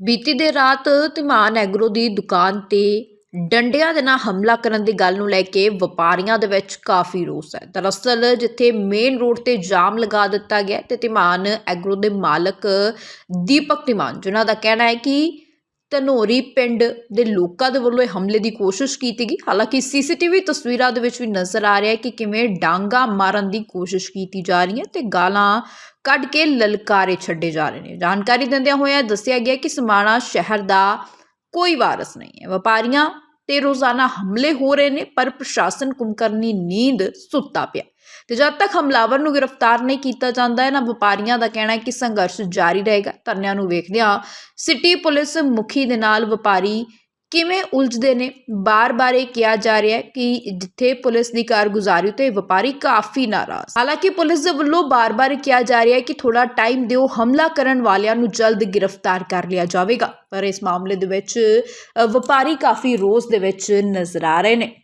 ਬੀਤੀ ਦੇ ਰਾਤ ਧਮਾਨ ਐਗਰੋ ਦੀ ਦੁਕਾਨ ਤੇ ਡੰਡਿਆਂ ਦੇ ਨਾਲ ਹਮਲਾ ਕਰਨ ਦੀ ਗੱਲ ਨੂੰ ਲੈ ਕੇ ਵਪਾਰੀਆਂ ਦੇ ਵਿੱਚ ਕਾਫੀ ਰੋਸ ਹੈ। ਦਰਅਸਲ ਜਿੱਥੇ ਮੇਨ ਰੋਡ ਤੇ ਜਾਮ ਲਗਾ ਦਿੱਤਾ ਗਿਆ ਤੇ ਧਮਾਨ ਐਗਰੋ ਦੇ ਮਾਲਕ ਦੀਪਕ ਧਮਾਨ, ਜਿਨ੍ਹਾਂ ਦਾ ਕਹਿਣਾ ਹੈ ਕਿ ਧਨੋਰੀ ਪਿੰਡ ਦੇ ਲੋਕਾਂ ਦੇ ਵੱਲੋਂ ਇਹ ਹਮਲੇ ਦੀ ਕੋਸ਼ਿਸ਼ ਕੀਤੀ ਗਈ। ਹਾਲਾਂਕਿ ਸੀਸੀਟੀਵੀ ਤਸਵੀਰਾਂ ਦੇ ਵਿੱਚ ਵੀ ਨਜ਼ਰ ਆ ਰਿਹਾ ਹੈ ਕਿ ਕਿਵੇਂ ਡਾਂਗਾ ਮਾਰਨ ਦੀ ਕੋਸ਼ਿਸ਼ ਕੀਤੀ ਜਾ ਰਹੀ ਹੈ ਤੇ ਗਾਲਾਂ ਕੱਢ ਕੇ ਲਲਕਾਰੇ ਛੱਡੇ ਜਾ ਰਹੇ ਨੇ। ਜਾਣਕਾਰੀ ਦਿੰਦਿਆਂ ਹੋਇਆਂ ਦੱਸਿਆ ਗਿਆ ਕਿ ਸਮਾਣਾ ਸ਼ਹਿਰ ਦਾ ਕੋਈ ਵਾਰਸ ਨਹੀਂ ਹੈ। ਵਪਾਰੀਆਂ ਤੇ ਰੋਜ਼ਾਨਾ ਹਮਲੇ ਹੋ ਰਹੇ ਨੇ, ਪਰ ਪ੍ਰਸ਼ਾਸਨ ਕੁਮਕਰਨੀ ਨੀਂਦ ਸੁੱਤਾ ਪਿਆ। ਤੇ ਜਦ ਤੱਕ ਹਮਲਾਵਰ ਨੂੰ ਗ੍ਰਿਫਤਾਰ ਨਹੀਂ ਕੀਤਾ ਜਾਂਦਾ ਹੈ ਨਾ ਵਪਾਰੀਆਂ ਦਾ ਕਹਿਣਾ ਹੈ ਕਿ ਸੰਘਰਸ਼ ਜਾਰੀ ਰਹੇਗਾ। ਧਰਨਿਆਂ ਨੂੰ ਵੇਖਦਿਆਂ ਸਿਟੀ ਪੁਲਿਸ ਮੁਖੀ ਦੇ ਨਾਲ ਵਪਾਰੀ ਕਿਵੇਂ ਉਲਝਦੇ ਨੇ? ਬਾਰ-ਬਾਰ ਇਹ ਕਿਹਾ ਜਾ ਰਿਹਾ ਹੈ ਕਿ ਜਿੱਥੇ ਪੁਲਿਸ ਦੀ ਕਾਰਗੁਜ਼ਾਰੀ ਤੇ ਵਪਾਰੀ ਕਾਫੀ ਨਾਰਾਜ਼। ਹਾਲਾਂਕਿ ਪੁਲਿਸ ਦੇ ਵੱਲੋਂ ਬਾਰ-ਬਾਰ ਕਿਹਾ ਜਾ ਰਿਹਾ ਹੈ ਕਿ ਥੋੜਾ ਟਾਈਮ ਦਿਓ, ਹਮਲਾ ਕਰਨ ਵਾਲਿਆਂ ਨੂੰ ਜਲਦ ਗ੍ਰਿਫਤਾਰ ਕਰ ਲਿਆ ਜਾਵੇਗਾ। ਪਰ ਇਸ ਮਾਮਲੇ ਦੇ ਵਿੱਚ ਵਪਾਰੀ ਕਾਫੀ ਰੋਸ ਦੇ ਵਿੱਚ ਨਜ਼ਰ ਆ ਰਹੇ ਨੇ।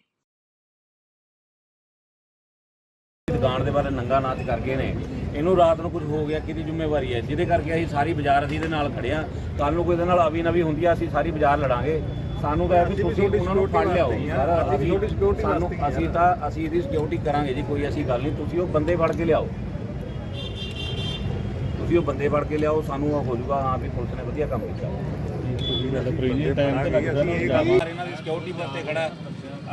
ਦੁਕਾਨ ਦੇ ਬਾਰੇ ਨੰਗਾ ਨਾਚ ਕਰ ਗਏ ਨੇ। ਇਹਨੂੰ ਰਾਤ ਨੂੰ ਕੁਝ ਹੋ ਗਿਆ, ਕਿਹਦੀ ਜ਼ਿੰਮੇਵਾਰੀ ਹੈ? ਜਿਹਦੇ ਕਰਕੇ ਅਸੀਂ ਸਾਰੀ ਬਾਜ਼ਾਰ ਅਸੀਂ ਇਹਦੇ ਨਾਲ ਖੜੇ ਕੱਲ ਨੂੰ ਕੋਈ ਇਹਦੇ ਨਾਲ ਆਵੀ ਨਵੀ ਹੁੰਦੀ ਆ, ਅਸੀਂ ਸਾਰੀ ਬਾਜ਼ਾਰ ਲੜਾਂਗੇ। ਸਾਨੂੰ ਤਾਂ ਇਹ ਵੀ ਤੁਸੀਂ ਉਹਨਾਂ ਨੂੰ ਫੜ ਲਿਆਓ। ਸਾਰਾ ਅਸੀਂ ਸਾਨੂੰ ਅਸੀਂ ਤਾਂ ਅਸੀਂ ਇਹਦੀ ਸਿਕਿਉਰਿਟੀ ਕਰਾਂਗੇ ਜੀ ਕੋਈ ਐਸੀ ਗੱਲ ਨਹੀਂ। ਤੁਸੀਂ ਉਹ ਬੰਦੇ ਫੜ ਕੇ ਲਿਆਓ। ਤੁਸੀਂ ਉਹ ਬੰਦੇ ਫੜ ਕੇ ਲਿਆਓ ਸਾਨੂੰ ਉਹ ਹੋ ਜਾਊਗਾ ਹਾਂ ਵੀ ਪੁਲਿਸ ਨੇ ਵਧੀਆ ਕੰਮ ਕੀਤਾ। ਇਹਨਾਂ ਦੀ ਸਿਕਿਉਰਿਟੀ ਵਾਸਤੇ ਖੜਾ।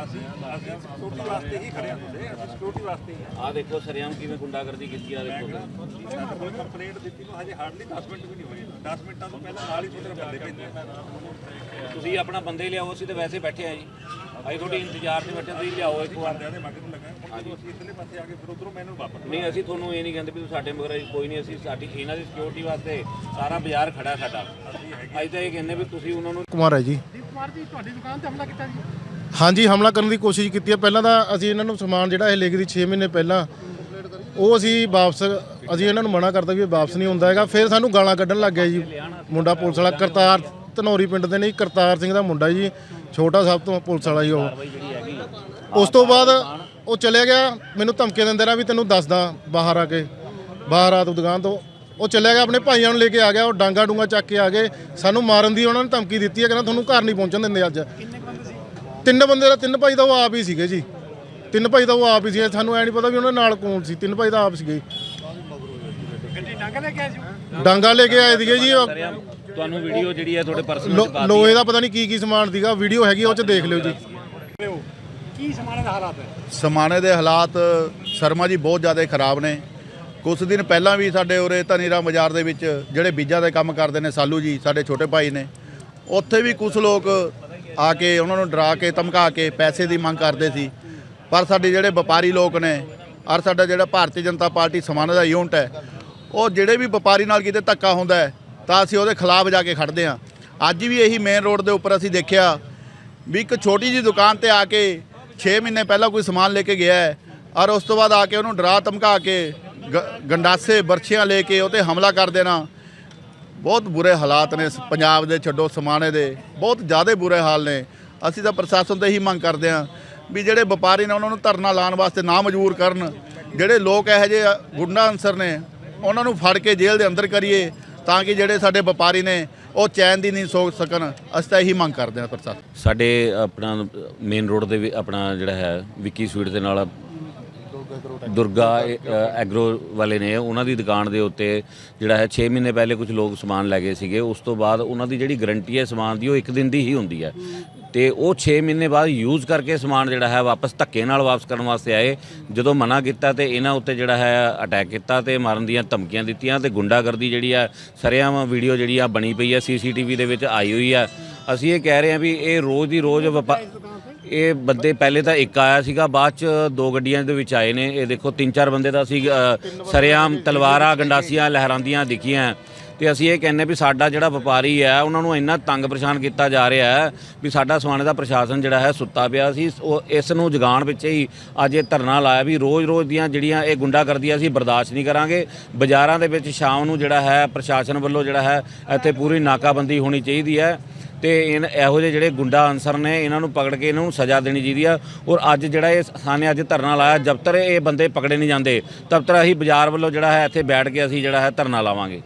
ਅਸੀਂ ਅਸੀਂ ਸਿਕਿਉਰਿਟੀ ਵਾਸਤੇ ਹੀ ਖੜੇ ਹਾਂ ਤੁਹਾਡੇ ਅਸੀਂ ਸਿਕਿਉਰਿਟੀ ਵਾਸਤੇ ਹੀ ਆ ਦੇਖੋ ਸਰਿਆਮ ਕਿਵੇਂ ਗੁੰਡਾਗਰਦੀ ਕੀਤੀ ਆ ਦੇਖੋ ਤੁਸੀਂ। ਸਾਡੇ ਕੋਲ ਕੰਪਲੇਂਟ ਦਿੱਤੀ ਨੂੰ ਹਜੇ ਹਾਰਡਲੀ 10 ਮਿੰਟ ਵੀ ਨਹੀਂ ਹੋਏ। 10 ਮਿੰਟਾਂ ਤੋਂ ਪਹਿਲਾਂ ਨਾਲ ਹੀ ਤੁਹਾਡੇ ਬੰਦੇ ਭੇਜੇ। ਤੁਸੀਂ ਆਪਣਾ ਬੰਦੇ ਲਿਆਓ ਅਸੀਂ ਤਾਂ ਵੈਸੇ ਬੈਠੇ ਆ ਜੀ। ਅਸੀਂ ਤੁਹਾਡੇ ਇੰਤਜ਼ਾਰ 'ਚ ਬੈਠੇ ਤੁਸੀਂ ਲਿਆਓ ਇੱਕ ਵਾਰ। ਬੰਦਿਆਂ ਦੇ ਮਗਰ ਨੂੰ ਲੱਗਾ ਹੁਣ ਅਸੀਂ ਇਧਰਲੇ ਪਾਸੇ ਆ ਕੇ ਫਿਰ ਉਧਰੋਂ ਮੈਨੂੰ ਵਾਪਸ ਨਹੀਂ ਅਸੀਂ ਤੁਹਾਨੂੰ ਇਹ ਨਹੀਂ ਕਹਿੰਦੇ ਵੀ ਤੁਸੀਂ ਸਾਡੇ ਮਗਰ ਕੋਈ ਨਹੀਂ ਅਸੀਂ ਸਾਡੀ ਇਹਨਾਂ ਦੀ ਸਿਕਿਉਰਿਟੀ ਵਾਸਤੇ ਸਾਰਾ ਬਾਜ਼ਾਰ ਖੜਾ ਸਾਡਾ। ਅਸੀਂ ਤਾਂ ਇਹ ਕਹਿੰਦੇ ਵੀ ਤੁਸੀਂ ਉਹਨਾਂ ਨੂੰ ਕੁਮਾਰ ਹੈ ਜੀ। ਦੀਪ ਕੁਮਾਰ ਜੀ ਤੁਹਾਡੀ ਦੁਕਾਨ ਤੇ ਹਮਲਾ ਕੀਤਾ ਜੀ। ਹਾਂਜੀ, ਹਮਲਾ ਕਰਨ ਦੀ ਕੋਸ਼ਿਸ਼ ਕੀਤੀ ਹੈ। ਪਹਿਲਾਂ ਤਾਂ ਅਸੀਂ ਇਹਨਾਂ ਨੂੰ ਸਮਾਨ ਜਿਹੜਾ ਇਹ ਲੈ ਕੇ ਸੀ 6 ਮਹੀਨੇ ਪਹਿਲਾਂ, ਉਹ ਅਸੀਂ ਵਾਪਸ, ਅਸੀਂ ਇਹਨਾਂ ਨੂੰ ਮਨਾ ਕਰਤਾ ਵੀ ਇਹ ਵਾਪਸ ਨਹੀਂ ਹੁੰਦਾ ਹੈਗਾ। ਫਿਰ ਸਾਨੂੰ ਗਾਲਾਂ ਕੱਢਣ ਲੱਗ ਗਿਆ ਜੀ। ਮੁੰਡਾ ਪੁਲਿਸ ਵਾਲਾ ਕਰਤਾਰ ਧਨੌਰੀ ਪਿੰਡ ਦੇ ਨਹੀਂ ਕਰਤਾਰ ਸਿੰਘ ਦਾ ਮੁੰਡਾ ਜੀ, ਛੋਟਾ ਸਭ ਤੋਂ ਪੁਲਿਸ ਵਾਲਾ ਜੀ ਉਹ। ਉਸ ਤੋਂ ਬਾਅਦ ਉਹ ਚਲੇ ਗਿਆ। ਮੈਨੂੰ ਧਮਕੀਆਂ ਦਿੰਦੇ ਰਿਹਾ ਵੀ ਤੈਨੂੰ ਦੱਸਦਾ ਬਾਹਰ ਆ ਕੇ। ਬਾਹਰ ਆ ਤੂੰ ਦੁਕਾਨ ਤੋਂ ਉਹ ਚਲਿਆ ਗਿਆ, ਆਪਣੇ ਭਾਈਆਂ ਨੂੰ ਲੈ ਕੇ ਆ ਗਿਆ। ਉਹ ਡਾਂਗਾ ਡੂੰਗਾ ਚੱਕ ਕੇ ਆ ਗਏ। ਸਾਨੂੰ ਮਾਰਨ ਦੀ ਉਹਨਾਂ ਨੇ ਧਮਕੀ ਦਿੱਤੀ ਹੈ, ਕਹਿੰਦਾ ਤੁਹਾਨੂੰ ਘਰ ਨਹੀਂ ਪਹੁੰਚਣ ਦਿੰਦੇ ਅੱਜ। ਤਿੰਨ ਬੰਦੇ ਦਾ ਤਿੰਨ ਭਾਈ ਦਾ ਉਹ ਆਪ ਹੀ ਸੀਗੇ ਜੀ। ਤਿੰਨ ਭਾਈ ਦਾ ਉਹ ਆਪ ਹੀ ਸੀ ਸਾਨੂੰ ਐ ਨਹੀਂ ਪਤਾ ਵੀ ਉਹਨਾਂ ਨਾਲ ਕੌਣ ਸੀ। ਤਿੰਨ ਭਾਈ ਦਾ ਆਪ ਸੀਗੇ। ਗੱਡੀ ਡੰਗ ਲੈ ਕੇ ਆਇਆ ਜੀ ਡਾਂਗਾ ਲੈ ਕੇ ਆਏ ਸੀਗੇ ਜੀ। ਤੁਹਾਨੂੰ ਵੀਡੀਓ ਜਿਹੜੀ ਹੈ ਤੁਹਾਡੇ ਪਰਸਨਲ 'ਚ ਲੋਹੇ ਦਾ ਪਤਾ ਨਹੀਂ ਕੀ ਕੀ ਸਮਾਨ ਸੀਗਾ। ਵੀਡੀਓ ਹੈਗੀ ਉਹ ਚ ਦੇਖ ਲਿਓ ਜੀ। ਕੀ ਸਮਾਣੇ ਦਾ ਹਾਲਾਤ ਹੈ? ਸਮਾਣੇ ਦੇ ਹਾਲਾਤ ਸ਼ਰਮਾ ਜੀ ਬਹੁਤ ਜ਼ਿਆਦਾ ਖਰਾਬ ਨੇ। ਕੁਝ ਦਿਨ ਪਹਿਲਾਂ ਵੀ ਸਾਡੇ ਉਰੇ ਧਨੀਰਾਮ ਬਾਜ਼ਾਰ ਦੇ ਵਿੱਚ ਜਿਹੜੇ ਬੀਜਾਂ ਦੇ ਕੰਮ ਕਰਦੇ ਨੇ ਸਾਲੂ ਜੀ ਸਾਡੇ ਛੋਟੇ ਭਾਈ ਨੇ ਉੱਥੇ ਵੀ ਕੁਝ ਲੋਕ ਆ ਕੇ ਉਹਨਾਂ ਨੂੰ ਡਰਾ ਕੇ ਧਮਕਾ ਕੇ ਪੈਸੇ ਦੀ ਮੰਗ ਕਰਦੇ ਸੀ। ਪਰ ਸਾਡੇ ਜਿਹੜੇ ਵਪਾਰੀ ਲੋਕ ਨੇ ਔਰ ਸਾਡਾ ਜਿਹੜਾ ਭਾਰਤੀ ਜਨਤਾ ਪਾਰਟੀ ਸਮਾਣੇ ਦਾ ਯੂਨਿਟ ਹੈ, ਉਹ ਜਿਹੜੇ ਵੀ ਵਪਾਰੀ ਨਾਲ ਕਿਤੇ ਧੱਕਾ ਹੁੰਦਾ ਹੈ, ਤਾਂ ਅਸੀਂ ਉਹਦੇ ਖਿਲਾਫ ਜਾ ਕੇ ਖੜਦੇ ਹਾਂ। ਅੱਜ ਵੀ ਇਹੀ ਮੇਨ ਰੋਡ ਦੇ ਉੱਪਰ ਅਸੀਂ ਦੇਖਿਆ ਵੀ ਇੱਕ ਛੋਟੀ ਜੀ ਦੁਕਾਨ ਤੇ ਆ ਕੇ 6 ਮਹੀਨੇ ਪਹਿਲਾਂ ਕੋਈ ਸਮਾਨ ਲੈ ਕੇ ਗਿਆ ਹੈ ਔਰ ਉਸ ਤੋਂ ਬਾਅਦ ਆ ਕੇ ਉਹਨੂੰ ਡਰਾ ਧਮਕਾ ਕੇ ਗ- ਗੰਡਾਸੇ, ਬਰਛੀਆਂ ਲੈ ਕੇ ਉਹ ਤੇ ਹਮਲਾ ਕਰ ਦੇਣਾ। ਬਹੁਤ ਬੁਰੇ ਹਾਲਾਤ ਨੇ ਪੰਜਾਬ ਦੇ, ਛੱਡੋ ਸਮਾਣੇ ਦੇ। ਬਹੁਤ ਜ਼ਿਆਦਾ ਬੁਰੇ ਹਾਲ ਨੇ। ਅਸੀਂ ਤਾਂ ਪ੍ਰਸ਼ਾਸਨ ਤੋਂ ਇਹੀ ਮੰਗ ਕਰਦੇ ਹਾਂ ਵੀ ਜਿਹੜੇ ਵਪਾਰੀ ਨੇ ਉਹਨਾਂ ਨੂੰ ਧਰਨਾ ਲਾਉਣ ਵਾਸਤੇ ਨਾ ਮਜਬੂਰ ਕਰਨ। ਜਿਹੜੇ ਲੋਕ ਇਹੋ ਜਿਹੇ ਗੁੰਡਾ ਅਨਸਰ ਨੇ, ਉਹਨਾਂ ਨੂੰ ਫੜ ਕੇ ਜੇਲ੍ਹ ਦੇ ਅੰਦਰ ਕਰੀਏ ਤਾਂ ਕਿ ਜਿਹੜੇ ਸਾਡੇ ਵਪਾਰੀ ਨੇ ਉਹ ਚੈਨ ਦੀ ਨਹੀਂ ਸੋਚ ਸਕਣ। ਅਸੀਂ ਤਾਂ ਇਹੀ ਮੰਗ ਕਰਦੇ ਹਾਂ ਪ੍ਰਸ਼ਾਸਨ ਸਾਡੇ ਆਪਣਾ ਮੇਨ ਰੋਡ ਦੇ ਵੀ ਆਪਣਾ ਜਿਹੜਾ ਹੈ, ਵਿੱਕੀ ਸਵੀਟ ਦੇ ਨਾਲ ਦੁਰਗਾ ਐਗਰੋ ਵਾਲੇ ਨੇ, ਉਹਨਾਂ ਦੀ ਦੁਕਾਨ ਦੇ ਉੱਤੇ ਜਿਹੜਾ ਹੈ 6 ਮਹੀਨੇ ਪਹਿਲੇ ਕੁਝ ਲੋਕ ਸਮਾਨ ਲੈ ਗਏ ਸੀਗੇ। ਉਸ ਤੋਂ ਬਾਅਦ ਉਹਨਾਂ ਦੀ ਜਿਹੜੀ ਗਰੰਟੀ ਹੈ, ਸਮਾਨ ਦੀ, ਉਹ ਇੱਕ ਦਿਨ ਦੀ ਹੀ ਹੁੰਦੀ ਹੈ। ਤੇ ਉਹ 6 ਮਹੀਨੇ ਬਾਅਦ ਯੂਜ਼ ਕਰਕੇ ਸਮਾਨ ਜਿਹੜਾ ਹੈ, ਵਾਪਸ ਧੱਕੇ ਨਾਲ ਵਾਪਸ ਕਰਨ ਵਾਸਤੇ ਆਏ। ਜਦੋਂ ਮਨਾ ਕੀਤਾ ਤੇ ਇਹਨਾਂ ਉੱਤੇ ਜਿਹੜਾ ਹੈ ਅਟੈਕ ਕੀਤਾ ਤੇ ਮਾਰਨ ਦੀਆਂ ਧਮਕੀਆਂ ਦਿੱਤੀਆਂ ਤੇ ਗੁੰਡਾਗਰਦੀ ਜਿਹੜੀ ਆ, ਸਰਿਆਮ ਵੀਡੀਓ ਜਿਹੜੀ ਆ, ਬਣੀ ਪਈ ਆ ਸੀਸੀਟੀਵੀ ਦੇ ਵਿੱਚ ਆਈ ਹੋਈ ਆ। ਅਸੀਂ ਇਹ ਕਹਿ ਰਹੇ ਹਾਂ ਵੀ ਇਹ ਰੋਜ਼ ਦੀ ਰੋਜ਼ ਵਪਾ- ਇਹ ਬੰਦੇ ਪਹਿਲੇ ਤਾਂ ਇੱਕ ਆਇਆ ਸੀਗਾ ਬਾਅਦ ਚ ਦੋ ਗੱਡੀਆਂ ਦੇ ਵਿੱਚ ਆਏ ਨੇ। ਇਹ ਦੇਖੋ ਤਿੰਨ ਚਾਰ ਬੰਦੇ ਦਾ ਸੀ ਸਰਿਆਮ ਤਲਵਾਰਾਂ ਗੰਡਾਸੀਆਂ ਲਹਿਰਾਂਦੀਆਂ ਦਿਖੀਆਂ। ਤੇ ਅਸੀਂ ਇਹ ਕਹਿੰਨੇ ਵੀ ਸਾਡਾ ਜਿਹੜਾ ਵਪਾਰੀ ਹੈ, ਉਹਨਾਂ ਨੂੰ ਇੰਨਾ ਤੰਗ ਪਰੇਸ਼ਾਨ ਕੀਤਾ ਜਾ ਰਿਹਾ ਹੈ ਵੀ ਸਾਡਾ ਸਮਾਣੇ ਦਾ ਪ੍ਰਸ਼ਾਸਨ ਜਿਹੜਾ ਹੈ ਸੁੱਤਾ ਪਿਆ ਸੀ। ਉਹ ਇਸ ਨੂੰ ਜਗਾਉਣ ਵਿੱਚ ਹੀ ਅੱਜ ਇਹ ਧਰਨਾ ਲਾਇਆ ਵੀ ਰੋਜ਼-ਰੋਜ਼ ਦੀਆਂ ਜਿਹੜੀਆਂ ਇਹ ਗੁੰਡਾ ਕਰਦੀਆਂ ਅਸੀਂ ਬਰਦਾਸ਼ਤ ਨਹੀਂ ਕਰਾਂਗੇ। ਬਾਜ਼ਾਰਾਂ ਦੇ ਵਿੱਚ ਸ਼ਾਮ ਨੂੰ ਜਿਹੜਾ ਹੈ ਪ੍ਰਸ਼ਾਸਨ ਵੱਲੋਂ ਜਿਹੜਾ ਹੈ ਇੱਥੇ ਪੂਰੀ ਨਾਕਾਬੰਦੀ ਹੋਣੀ ਚਾਹੀਦੀ ਹੈ ਤੇ ਇਨ ਇਹੋ ਜਿਹੇ ਜਿਹੜੇ ਗੁੰਡਾ ਅਨਸਰ ਨੇ, ਇਹਨਾਂ ਨੂੰ ਪਕੜ ਕੇ ਇਹਨਾਂ ਨੂੰ ਸਜ਼ਾ ਦੇਣੀ ਚਾਹੀਦੀ ਆ। ਔਰ ਅੱਜ ਜਿਹੜਾ ਇਹ ਸਾਨੇ ਅੱਜ ਧਰਨਾ ਲਾਇਆ ਜਦ ਤੱਕ ਇਹ ਬੰਦੇ ਪਕੜੇ ਨਹੀਂ ਜਾਂਦੇ ਤਦ ਤੱਕ ਅਸੀਂ ਬਾਜ਼ਾਰ ਵੱਲੋਂ ਜਿਹੜਾ ਹੈ ਇੱਥੇ ਬੈਠ ਕੇ ਅਸੀਂ ਜਿਹੜਾ ਹੈ ਧਰਨਾ ਲਾਵਾਂਗੇ।